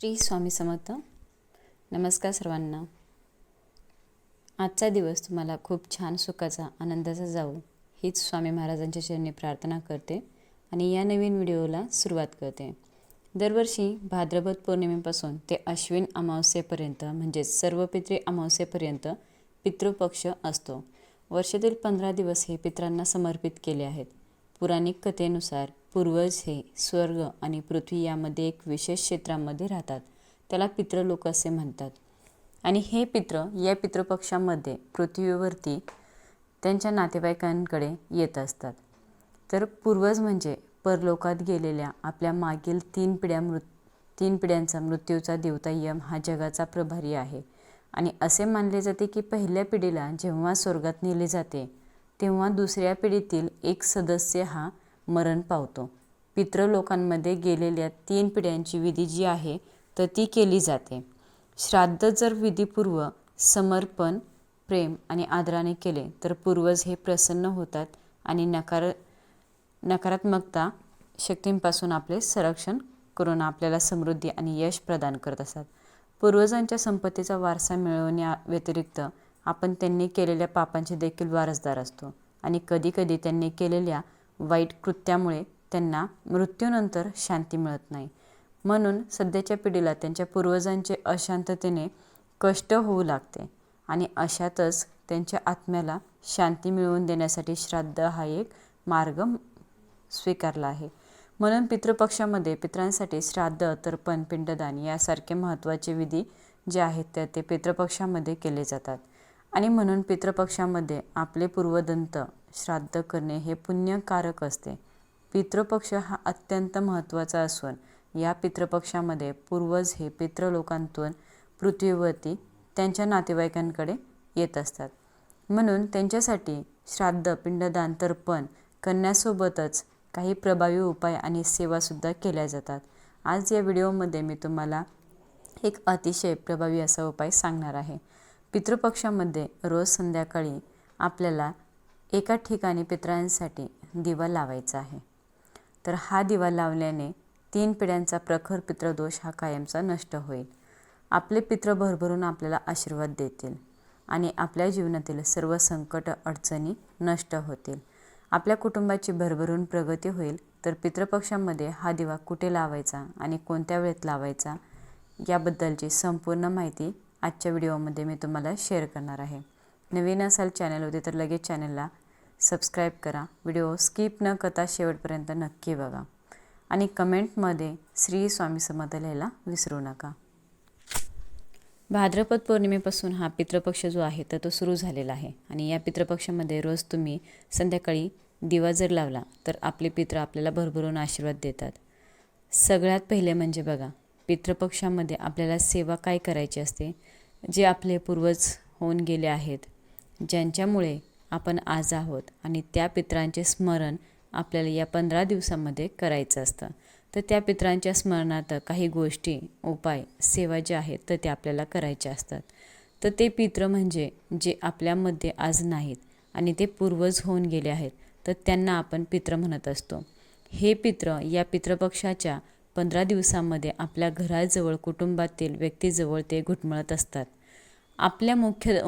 श्री स्वामी समर्थ. नमस्कार सर्वांना. आजचा दिवस तुम्हाला खूप छान सुखाचा आनंदाचा जाऊ हीच स्वामी महाराजांच्या चरणी प्रार्थना करते आणि या नवीन व्हिडिओला सुरुवात करते. दरवर्षी भाद्रपद पौर्णिमेपासून ते अश्विन अमावस्येपर्यंत म्हणजेच सर्व पितृ अमावस्येपर्यंत पितृपक्ष असतो. वर्षातील पंधरा दिवस हे पित्रांना समर्पित केले आहेत. पुराणिक कथेनुसार पूर्वज हे स्वर्ग आणि पृथ्वी यामध्ये एक विशेष क्षेत्रामध्ये राहतात. त्याला पितृलोक असे म्हणतात. आणि हे पित्र या पितृपक्षामध्ये पृथ्वीवरती त्यांच्या नातेवाईकांकडे येत असतात. तर पूर्वज म्हणजे परलोकात गेलेल्या आपल्या मागील तीन पिढ्या मृत तीन पिढ्यांचा मृत्यूचा देवता यम हा जगाचा प्रभारी आहे. आणि असे मानले जाते की पहिल्या पिढीला जेव्हा स्वर्गात नेले जाते तेव्हा दुसऱ्या पिढीतील एक सदस्य हा मरण पावतो. पितृलोकांमध्ये गेलेल्या तीन पिढ्यांची विधी जी आहे तर ती केली जाते. श्राद्ध जर विधीपूर्व समर्पण प्रेम आणि आदराने केले तर पूर्वज हे प्रसन्न होतात आणि नकार नकारात्मकता शक्तींपासून आपले संरक्षण करून आपल्याला समृद्धी आणि यश प्रदान करत असतात. पूर्वजांच्या संपत्तीचा वारसा मिळवण्या व्यतिरिक्त आपण त्यांनी केलेल्या पापांचे देखील वारसदार असतो आणि कधीकधी त्यांनी केलेल्या वाईट कृत्यामुळे त्यांना मृत्यूनंतर शांती मिळत नाही. म्हणून सध्याच्या पिढीला त्यांच्या पूर्वजांचे अशांततेने कष्ट होऊ लागते आणि अशातच त्यांच्या आत्म्याला शांती मिळवून देण्यासाठी श्राद्ध हा एक मार्ग स्वीकारला आहे. म्हणून पितृपक्षामध्ये पित्रांसाठी श्राद्ध तर्पण पिंडदान यासारखे महत्त्वाचे विधी जे आहेत त्या ते पितृपक्षामध्ये केले जातात. आणि म्हणून पितृपक्षामध्ये आपले पूर्वदंत श्राद्ध करणे हे पुण्यकारक असते. पितृपक्ष हा अत्यंत महत्त्वाचा असून या पितृपक्षामध्ये पूर्वज हे पितृलोकांतून पृथ्वीवरती त्यांच्या नातेवाईकांकडे येत असतात. म्हणून त्यांच्यासाठी श्राद्ध पिंडदान तर्पण करण्यासोबतच काही प्रभावी उपाय आणि सेवासुद्धा केल्या जातात. आज या व्हिडिओमध्ये मी तुम्हाला एक अतिशय प्रभावी असा उपाय सांगणार आहे. पितृपक्षामध्ये रोज संध्याकाळी आपल्याला एका ठिकाणी पितरांसाठी दिवा लावायचा आहे. तर हा दिवा लावल्याने तीन पिढ्यांचा प्रखर पितृदोष हा कायमचा नष्ट होईल. आपले पित्र भरभरून आपल्याला आशीर्वाद देतील आणि आपल्या जीवनातील सर्व संकट अडचणी नष्ट होतील. आपल्या कुटुंबाची भरभरून प्रगती होईल. तर पितृपक्षामध्ये हा दिवा कुठे लावायचा आणि कोणत्या वेळेत लावायचा याबद्दलची संपूर्ण माहिती आजच्या व्हिडिओमध्ये मी तुम्हाला शेअर करणार आहे. नवीन असाल चॅनल होते तर लगेच चॅनलला सबस्क्राईब करा. व्हिडिओ स्किप न करता शेवटपर्यंत नक्की बघा. आणि कमेंटमध्ये श्री स्वामी समर्थ लिहायला विसरू नका. भाद्रपद पौर्णिमेपासून हा पितृपक्ष जो आहे तर तो सुरू झालेला आहे. आणि या पितृपक्षामध्ये रोज तुम्ही संध्याकाळी दिवा जर लावला तर आपले पित्र आपल्याला भरभरून आशीर्वाद देतात. सगळ्यात पहिले म्हणजे बघा पितृपक्षामध्ये आपल्याला सेवा काय करायची असते? जे आपले पूर्वज होऊन गेले आहेत ज्यांच्यामुळे आपण आज आहोत आणि त्या पित्रांचे स्मरण आपल्याला या पंधरा दिवसामध्ये करायचं असतं. तर त्या पित्रांच्या स्मरणार्थ काही गोष्टी उपाय सेवा ज्या आहेत तर त्या आपल्याला करायच्या असतात. तर ते पित्र म्हणजे जे आपल्यामध्ये आज नाहीत आणि ते पूर्वज होऊन गेले आहेत तर त्यांना आपण पित्र म्हणत असतो. हे पित्र या पितृपक्षाच्या पंधरा दिवसामध्ये आपल्या घराजवळ कुटुंबातील व्यक्तीजवळ ते घुटमळत असतात. आपल्या मुख्य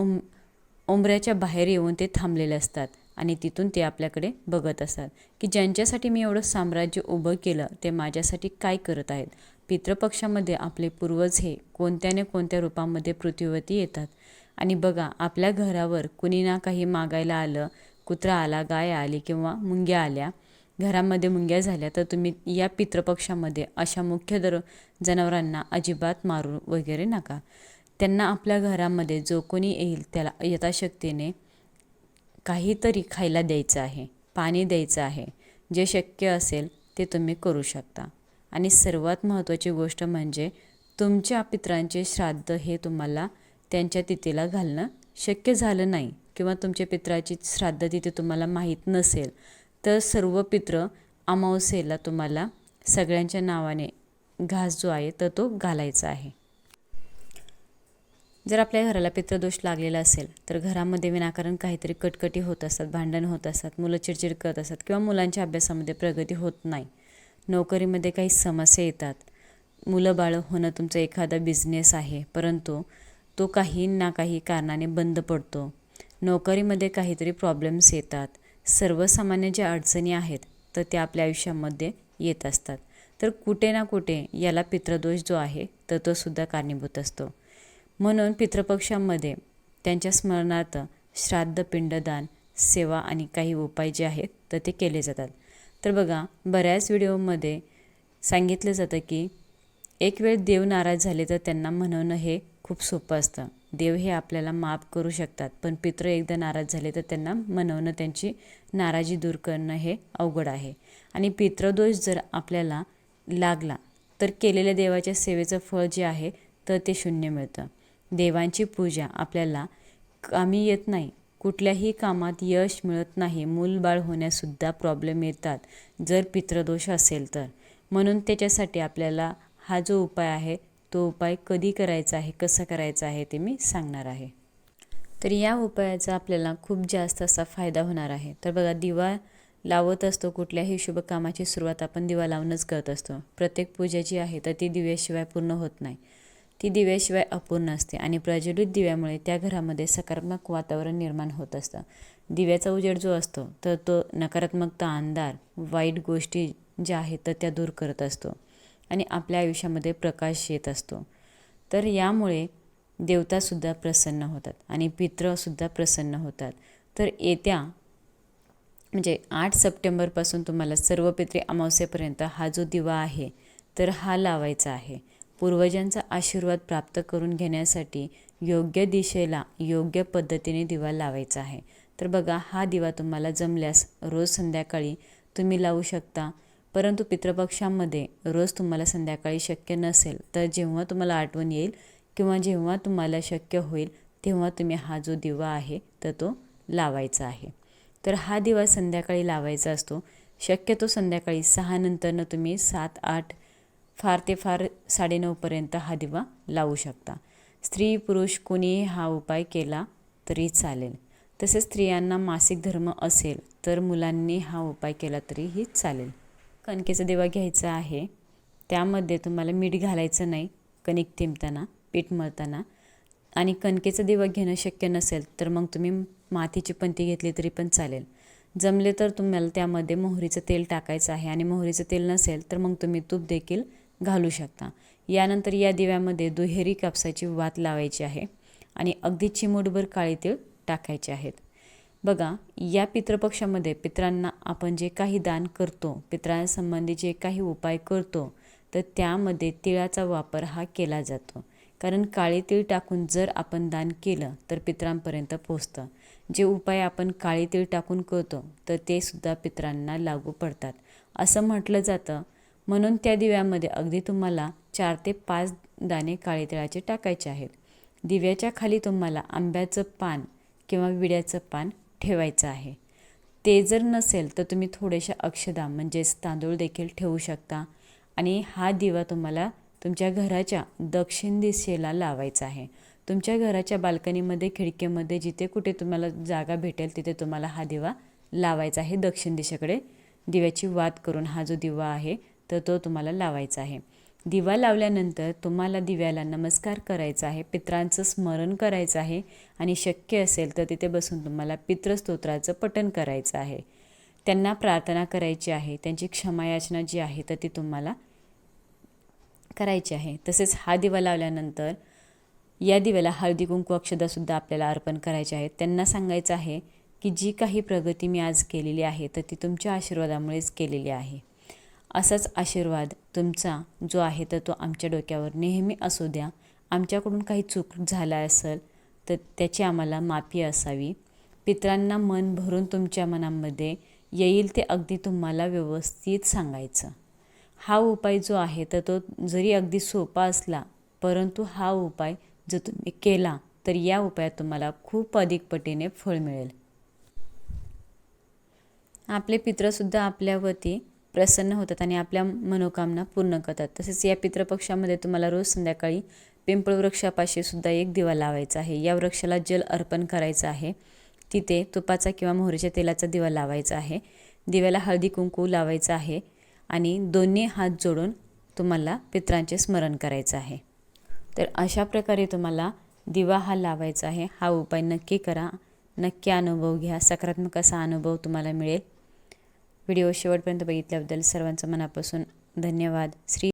उंबऱ्याच्या बाहेर येऊन ते थांबलेले असतात आणि तिथून ते आपल्याकडे बघत असतात. की ज्यांच्यासाठी मी एवढं साम्राज्य उभं केलं ते माझ्यासाठी काय करत आहेत? पितृपक्षामध्ये आपले पूर्वज हे कोणत्या ना कोणत्या रूपामध्ये पृथ्वीवरती येतात? आणि बघा आपल्या घरावर कुणी ना काही मागायला आलं कुत्रा आला गाय आली किंवा मुंग्या आल्या घरामध्ये मुंग्या झाल्या तर तुम्ही या पितृपक्षामध्ये अशा मुख्य दर जनावरांना अजिबात मारू वगैरे नका. त्यांना आपल्या घरामध्ये जो कोणी येईल त्याला यथाशक्तीने काहीतरी खायला द्यायचं आहे पाणी द्यायचं आहे. जे शक्य असेल ते तुम्ही करू शकता. आणि सर्वात महत्त्वाची गोष्ट म्हणजे तुमच्या पित्रांचे श्राद्ध हे तुम्हाला त्यांच्या तिथीला घालणं शक्य झालं नाही किंवा तुमच्या पित्राची श्राद्ध तिथे तुम्हाला माहीत नसेल तर सर्व पित्र अमावस्येला तुम्हाला सगळ्यांच्या नावाने घास जो आहे तर तो घालायचा आहे. जर आपल्या घराला पितृदोष लागलेला असेल तर घरामध्ये विनाकारण काहीतरी कटकटी होत असतात भांडण होत असतात मुलं चिडचिड करत असतात किंवा मुलांच्या अभ्यासामध्ये प्रगती होत नाही. नोकरीमध्ये काही समस्या येतात. मुलं बाळं होणं तुमचं एखादा बिझनेस आहे परंतु तो काही ना काही कारणाने बंद पडतो. नोकरीमध्ये काहीतरी प्रॉब्लेम्स येतात. सर्वसामान्य ज्या अडचणी आहेत तर त्या आपल्या आयुष्यामध्ये येत असतात. तर कुठे ना कुठे याला पित्रदोष जो आहे तर तो सुद्धा कारणीभूत असतो. म्हणून पितृपक्षामध्ये त्यांच्या स्मरणार्थ श्राद्ध पिंडदान सेवा आणि काही उपाय जे आहेत तर ते केले जातात. तर बघा बऱ्याच व्हिडिओमध्ये सांगितलं जातं की एक वेळ देव नाराज झाले तर त्यांना म्हणवणं हे खूप सोपं असतं. देव हे आपल्याला माफ करू शकतात पण पित्र एकदा नाराज झाले तर त्यांना मनवणं त्यांची नाराजी दूर करणं हे अवघड आहे. आणि पितृदोष जर आपल्याला लागला तर केलेल्या देवाच्या सेवेचं फळ जे आहे तर ते शून्य मिळतं. देवांची पूजा. आपल्याला कामी येत नाही. कुठल्याही कामात यश मिळत नाही. मूलबाळ होण्यासुद्धा प्रॉब्लेम येतात. जर पितृदोष असेल तर. म्हणून त्याच्यासाठी आपल्याला हा जो उपाय आहे तो उपाय कधी करायचा आहे कसं करायचा आहे ते मी सांगणार आहे. तर या उपायाचा आपल्याला खूप जास्त असा फायदा होणार आहे. तर बघा दिवा लावत असतो कुठल्याही शुभ कामाची सुरुवात आपण दिवा लावूनच करत असतो. प्रत्येक पूजा जी आहे तर ती दिव्याशिवाय पूर्ण होत नाही. ती दिव्याशिवाय अपूर्ण असते आणि प्रज्वलित दिव्यामुळे त्या घरामध्ये सकारात्मक वातावरण निर्माण होत असतं. दिव्याचा उजेड जो असतो तर तो नकारात्मकता अंधार वाईट गोष्टी ज्या आहेत तर त्या दूर करत असतो आणि आपल्या आयुष्यामध्ये प्रकाश येत असतो. तर यामुळे देवतासुद्धा प्रसन्न होतात आणि पित्रसुद्धा प्रसन्न होतात. तर येत्या म्हणजे आठ सप्टेंबरपासून तुम्हाला सर्व पित्री अमावस्येपर्यंत हा जो दिवा आहे तर हा लावायचा आहे. पूर्वजांचा आशीर्वाद प्राप्त करून घेण्यासाठी योग्य दिशेला योग्य पद्धतीने दिवा लावायचा आहे. तर बघा हा दिवा तुम्हाला जमल्यास रोज संध्याकाळी तुम्ही लावू शकता. परंतु पितृपक्षामध्ये रोज तुम्हाला संध्याकाळी शक्य नसेल तर जेव्हा तुम्हाला आठवण येईल किंवा जेव्हा तुम्हाला शक्य होईल तेव्हा तुम्ही हा जो दिवा आहे तर तो लावायचा आहे. तर हा दिवा संध्याकाळी लावायचा असतो. शक्यतो संध्याकाळी सहा नंतरनं तुम्ही सात आठ फार ते फार साडेनऊपर्यंत हा दिवा लावू शकता. स्त्री पुरुष कोणीही हा उपाय केला तरी चालेल. तसेच स्त्रियांना मासिक धर्म असेल तर मुलांनी हा उपाय केला तरीही चालेल. कणकेचा दिवा घ्यायचा आहे. त्यामध्ये तुम्हाला मीठ घालायचं नाही कणिक तिंबताना पीठ मळताना. आणि कणकेचा दिवा घेणं शक्य नसेल तर मग तुम्ही मातीची पंती घेतली तरी पण चालेल. जमले तर तुम्हाला त्यामध्ये मोहरीचं तेल टाकायचं आहे. आणि मोहरीचं तेल नसेल तर मग तुम्ही तूप देखील घालू शकता. यानंतर या दिव्यामध्ये दुहेरी कापसाची वात लावायची आहे आणि अगदी चिमूटभर काळे तीळ टाकायचे आहेत. बघा या पितृपक्षामध्ये पित्रांना आपण जे काही दान करतो पित्रांसंबंधी जे काही उपाय करतो तर त्यामध्ये तिळाचा वापर हा केला जातो. कारण काळे तीळ टाकून जर आपण दान केलं तर पित्रांपर्यंत पोचतं जे उपाय आपण काळे तीळ टाकून करतो तर ते सुद्धा पित्रांना लागू पडतात. असं म्हटलं जातं म्हणून त्या दिव्यामध्ये अगदी तुम्हाला चार ते पाच दाणे काळे तिळाचे टाकायचे आहेत. दिव्याच्या खाली तुम्हाला आंब्याचं पान किंवा विड्याचं पान ठेवायचं आहे. ते जर नसेल तर तुम्ही थोड्याशा अक्षदा म्हणजेच तांदूळ देखील ठेवू शकता आणि हा दिवा तुम्हाला तुमच्या घराच्या दक्षिण दिशेला लावायचा आहे. तुमच्या घराच्या बाल्कनीमध्ये खिडकीमध्ये जिथे कुठे तुम्हाला जागा भेटेल तिथे तुम्हाला हा दिवा लावायचा आहे दक्षिण दिशेकडे. दिव्याची वात करून हा जो दिवा आहे तर तो तुम्हाला लावायचा आहे. दिवा लावल्यानंतर तुम्हाला दिव्याला नमस्कार करायचा आहे. पित्रांचं स्मरण करायचं आहे आणि शक्य असेल तर तिथे बसून तुम्हाला पितृस्तोत्राचं पठण करायचं आहे. त्यांना प्रार्थना करायची आहे. त्यांची क्षमायाचना जी आहे तर ती तुम्हाला करायची आहे. तसेच हा दिवा लावल्यानंतर या दिव्याला हळदी कुंकू अक्षदासुद्धा आपल्याला अर्पण करायचे आहेत. त्यांना सांगायचं आहे की जी काही प्रगती मी आज केलेली आहे तर ती तुमच्या आशीर्वादामुळेच केलेली आहे. असाच आशीर्वाद तुमचा जो आहे तर तो आमच्या डोक्यावर नेहमी असू द्या. आमच्याकडून काही चूक झाला असेल तर त्याची आम्हाला माफी असावी. पित्रांना मन भरून तुमच्या मनामध्ये येईल ते अगदी तुम्हाला व्यवस्थित सांगायचं. हा उपाय जो आहे तर तो जरी अगदी सोपा असला परंतु हा उपाय जर तुम्ही केला तर या उपायात तुम्हाला खूप अधिक पटीने फळ मिळेल. आपले पित्रसुद्धा आपल्यावरती प्रसन्न होतात आणि आपल्या मनोकामना पूर्ण करतात. तसेच या पितृपक्षामध्ये तुम्हाला रोज संध्याकाळी पिंपळ वृक्षापाशी सुद्धा एक दिवा लावायचा आहे. या वृक्षाला जल अर्पण करायचं आहे. तिथे तुपाचा किंवा मोहरीच्या तेलाचा दिवा लावायचा आहे. दिव्याला हळदी कुंकू लावायचा आहे आणि दोन्ही हात जोडून तुम्हाला पित्रांचे स्मरण करायचं आहे. तर अशा प्रकारे तुम्हाला दिवा हा लावायचा आहे. हा उपाय नक्की करा. नक्की अनुभव घ्या. सकारात्मक असा अनुभव तुम्हाला मिळेल. व्हिडिओ शेवटपर्यंत बघितल्याबद्दल सर्वांचं मनापासून धन्यवाद. श्री